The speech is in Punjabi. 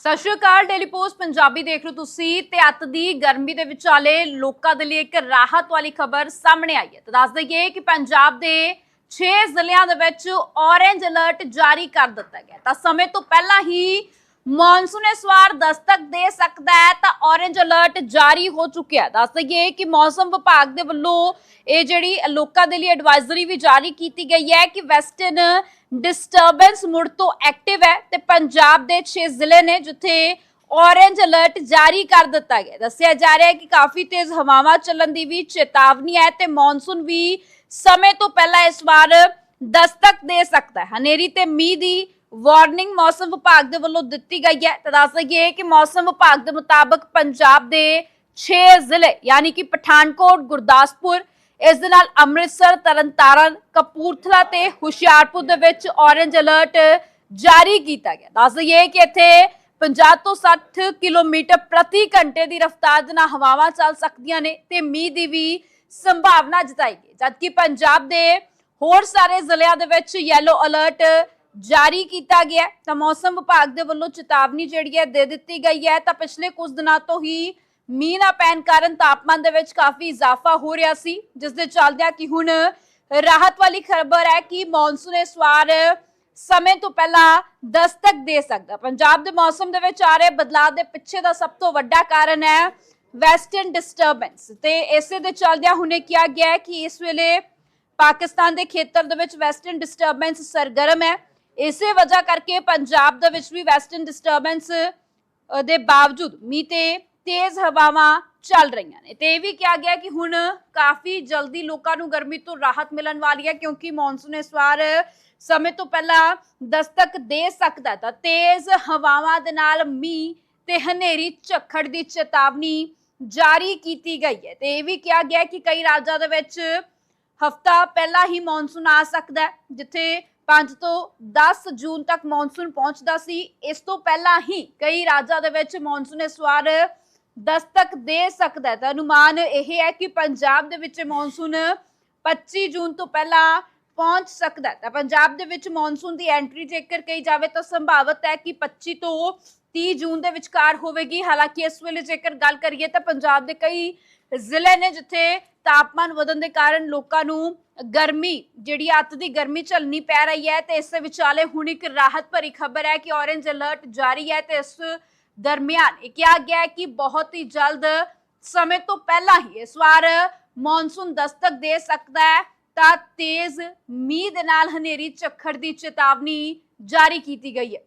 ਸਤਿ ਸ਼੍ਰੀ ਅਕਾਲ ਡੇਲੀ ਪੋਸਟ ਪੰਜਾਬੀ ਦੇਖ ਰਹੇ ਤੁਸੀਂ ਤੇ ਅੱਤ ਦੀ ਗਰਮੀ ਦੇ ਵਿਚਾਲੇ ਲੋਕਾਂ ਦੇ ਲਈ ਇੱਕ ਰਾਹਤ ਵਾਲੀ ਖਬਰ ਸਾਹਮਣੇ ਆਈ ਹੈ। ਤਾਂ ਦੱਸ ਦਈਏ ਕਿ ਪੰਜਾਬ ਦੇ 6 ਜ਼ਿਲ੍ਹਿਆਂ ਦੇ ਵਿੱਚ ਔਰੇਂਜ ਅਲਰਟ ਜਾਰੀ ਕਰ ਦਿੱਤਾ ਗਿਆ ਤਾਂ ਸਮੇਂ ਤੋਂ ਪਹਿਲਾਂ ਹੀ ਮੌਨਸੂਨ ਇਸ ਵਾਰ ਦਸਤਕ ਦੇ ਸਕਦਾ ਹੈ ਤਾਂ ਔਰੇਂਜ ਅਲਰਟ ਜਾਰੀ ਹੋ ਚੁੱਕਿਆ ਦੱਸ ਦਈਏ ਕਿ ਮੌਸਮ ਵਿਭਾਗ ਦੇ ਵੱਲੋਂ ਇਹ ਜਿਹੜੀ ਲੋਕਾਂ ਦੇ ਲਈ ਐਡਵਾਈਜ਼ਰੀ ਵੀ ਜਾਰੀ ਕੀਤੀ ਗਈ ਹੈ ਕਿ ਵੈਸਟਰਨ ਡਿਸਟਰਬੈਂਸ ਮੁੜ ਤੋਂ ਐਕਟਿਵ ਹੈ ਤੇ ਪੰਜਾਬ ਦੇ 6 ਜ਼ਿਲ੍ਹੇ ਨੇ ਜਿੱਥੇ ਔਰੇਂਜ ਅਲਰਟ ਜਾਰੀ ਕਰ ਦਿੱਤਾ ਗਿਆ ਦੱਸਿਆ ਜਾ ਰਿਹਾ ਹੈ ਕਿ ਕਾਫੀ ਤੇਜ਼ ਹਵਾਵਾਂ ਚੱਲਣ ਦੀ ਵੀ ਚੇਤਾਵਨੀ ਹੈ ਤੇ ਮੌਨਸੂਨ ਵੀ ਸਮੇਂ ਤੋਂ ਪਹਿਲਾਂ ਇਸ ਵਾਰ ਦਸਤਕ ਦੇ ਸਕਦਾ ਹੈ। ਹਨੇਰੀ ਤੇ ਮੀਂਹ ਦੀ ਵਾਰਨਿੰਗ ਮੌਸਮ ਵਿਭਾਗ ਦੇ ਵੱਲੋਂ ਦਿੱਤੀ ਗਈ ਹੈ। ਤਾਂ ਦੱਸ ਦਈਏ ਕਿ ਮੌਸਮ ਵਿਭਾਗ ਦੇ ਮੁਤਾਬਕ ਪੰਜਾਬ ਦੇ 6 ਜ਼ਿਲ੍ਹੇ, ਯਾਨੀ ਕਿ ਪਠਾਨਕੋਟ, ਗੁਰਦਾਸਪੁਰ, ਇਸ ਦੇ ਨਾਲ ਅੰਮ੍ਰਿਤਸਰ, ਤਰਨਤਾਰਨ, ਕਪੂਰਥਲਾ ਤੇ ਹੁਸ਼ਿਆਰਪੁਰ ਦੇ ਵਿੱਚ ਔਰੇਂਜ ਅਲਰਟ ਜਾਰੀ ਕੀਤਾ ਗਿਆ। ਦੱਸ ਦਈਏ ਕਿ ਇੱਥੇ 50 ਤੋਂ 60 ਕਿਲੋਮੀਟਰ ਪ੍ਰਤੀ ਘੰਟੇ ਦੀ ਰਫ਼ਤਾਰ ਦੇ ਨਾਲ ਹਵਾਵਾਂ ਚੱਲ ਸਕਦੀਆਂ ਨੇ ਤੇ ਮੀਂਹ ਦੀ ਵੀ ਸੰਭਾਵਨਾ ਜਤਾਈ ਗਈ। ਜਦਕਿ ਪੰਜਾਬ ਦੇ ਹੋਰ ਸਾਰੇ ਜ਼ਿਲ੍ਹਿਆਂ ਦੇ ਵਿੱਚ ਯੈਲੋ ਅਲਰਟ ਜਾਰੀ ਕੀਤਾ ਗਿਆ ਤਾਂ ਮੌਸਮ ਵਿਭਾਗ ਦੇ ਵੱਲੋਂ ਚੇਤਾਵਨੀ ਜਿਹੜੀ ਹੈ ਦੇ ਦਿੱਤੀ ਗਈ ਹੈ। ਤਾਂ ਪਿਛਲੇ ਕੁਝ ਦਿਨਾਂ ਤੋਂ ਹੀ ਮੀਂਹ ਨਾ ਪੈਣ ਕਾਰਨ ਤਾਪਮਾਨ ਦੇ ਵਿੱਚ ਕਾਫੀ ਇਜ਼ਾਫਾ ਹੋ ਰਿਹਾ ਸੀ। ਜਿਸ ਦੇ ਚੱਲਦਿਆਂ ਕਿ ਹੁਣ ਰਾਹਤ ਵਾਲੀ ਖਬਰ ਹੈ ਕਿ ਮੌਨਸੂਨ ਇਸ ਵਾਰ ਸਮੇਂ ਤੋਂ ਪਹਿਲਾਂ ਦਸਤਕ ਦੇ ਸਕਦਾ। ਪੰਜਾਬ ਦੇ ਮੌਸਮ ਦੇ ਵਿੱਚ ਆ ਰਹੇ ਬਦਲਾਅ ਦੇ ਪਿੱਛੇ ਦਾ ਸਭ ਤੋਂ ਵੱਡਾ ਕਾਰਨ ਹੈ ਵੈਸਟਰਨ ਡਿਸਟਰਬੈਂਸ। ਤੇ ਇਸੇ ਦੇ ਚੱਲਦਿਆਂ ਹੁਣੇ ਕਿਹਾ ਗਿਆ ਕਿ ਇਸ ਵੇਲੇ ਪਾਕਿਸਤਾਨ ਦੇ ਖੇਤਰ ਦੇ ਵਿੱਚ ਵੈਸਟਰਨ ਡਿਸਟਰਬੈਂਸ ਸਰਗਰਮ ਹੈ। ਇਸੇ ਵਜ੍ਹਾ ਕਰਕੇ ਪੰਜਾਬ ਦੇ ਵਿੱਚ ਵੀ ਵੈਸਟਰਨ ਡਿਸਟਰਬੈਂਸ ਦੇ ਬਾਵਜੂਦ ਮੀਂਹ ਤੇ ਤੇਜ਼ ਹਵਾਵਾਂ ਚੱਲ ਰਹੀਆਂ ਨੇ। ਤੇ ਇਹ ਵੀ ਕਿਹਾ ਗਿਆ ਕਿ ਹੁਣ ਕਾਫੀ ਜਲਦੀ ਲੋਕਾਂ ਨੂੰ ਗਰਮੀ ਤੋਂ ਰਾਹਤ ਮਿਲਣ ਵਾਲੀ ਹੈ ਕਿਉਂਕਿ ਮੌਨਸੂਨ ਇਸ ਵਾਰ ਸਮੇਂ ਤੋਂ ਪਹਿਲਾਂ ਦਸਤਕ ਦੇ ਸਕਦਾ ਤਾਂ ਤੇਜ਼ ਹਵਾਵਾਂ ਦੇ ਨਾਲ ਮੀਂਹ ਤੇ ਹਨੇਰੀ ਝੱਖੜ ਦੀ ਚੇਤਾਵਨੀ ਜਾਰੀ ਕੀਤੀ ਗਈ ਹੈ। ਤੇ ਇਹ ਵੀ ਕਿਹਾ ਗਿਆ ਕਿ ਕਈ ਰਾਜਾਂ ਦੇ ਵਿੱਚ ਹਫਤਾ ਪਹਿਲਾਂ ਹੀ ਮੌਨਸੂਨ ਆ ਸਕਦਾ ਹੈ, ਜਿੱਥੇ 5 ਤੋਂ 10 ਜੂਨ ਤੱਕ ਮੌਨਸੂਨ ਪਹੁੰਚਦਾ ਸੀ। ਇਸ ਤੋਂ ਪਹਿਲਾਂ ਹੀ ਕਈ ਰਾਜਾਂ ਦੇ ਵਿੱਚ ਮੌਨਸੂਨ ਇਸ ਵਾਰ ਦਸਤਕ ਦੇ ਸਕਦਾ ਹੈ। ਤਾਂ ਅਨੁਮਾਨ ਇਹ ਹੈ ਕਿ ਪੰਜਾਬ ਦੇ ਵਿੱਚ ਮੌਨਸੂਨ 25 ਜੂਨ ਤੋਂ ਪਹਿਲਾਂ ਪਹੁੰਚ ਸਕਦਾ ਤਾਂ ਪੰਜਾਬ ਦੇ ਵਿੱਚ ਮੌਨਸੂਨ ਦੀ ਐਂਟਰੀ ਜੇਕਰ ਕਹੀ ਜਾਵੇ ਤਾਂ ਸੰਭਾਵਤ ਹੈ ਕਿ 25 ਤੋਂ 30 ਜੂਨ ਦੇ ਵਿਚਕਾਰ ਹੋਵੇਗੀ। ਹਾਲਾਂਕਿ ਇਸ ਵੇਲੇ ਜੇਕਰ ਗੱਲ ਕਰੀਏ ਤਾਂ ਪੰਜਾਬ ਦੇ ਕਈ ਜ਼ਿਲ੍ਹੇ ਨੇ ਜਿੱਥੇ ਤਾਪਮਾਨ ਵਧਣ ਦੇ ਕਾਰਨ ਲੋਕਾਂ ਨੂੰ ਗਰਮੀ, ਜਿਹੜੀ ਅੱਤ ਦੀ ਗਰਮੀ ਝੱਲਣੀ ਪੈ ਰਹੀ ਹੈ ਤੇ ਇਸ ਦੇ ਵਿਚਾਲੇ ਹੁਣ ਇੱਕ ਰਾਹਤ ਭਰੀ ਖਬਰ ਹੈ ਕਿ ਔਰੇਂਜ ਅਲਰਟ ਜਾਰੀ ਹੈ ਤੇ ਇਸ ਦਰਮਿਆਨ ਇਹ ਕਿਹਾ ਗਿਆ ਹੈ ਕਿ ਬਹੁਤ ਹੀ ਜਲਦ ਸਮੇਂ ਤੋਂ ਪਹਿਲਾਂ ਹੀ ਇਸ ਵਾਰ ਮੌਨਸੂਨ ਦਸਤਕ ਦੇ ਸਕਦਾ ਹੈ, ਤਾਂ ਤੇਜ਼ ਮੀਂਹ ਦੇ ਨਾਲ ਹਨੇਰੀ, ਝੱਖੜ ਦੀ ਚੇਤਾਵਨੀ ਜਾਰੀ ਕੀਤੀ ਗਈ ਹੈ।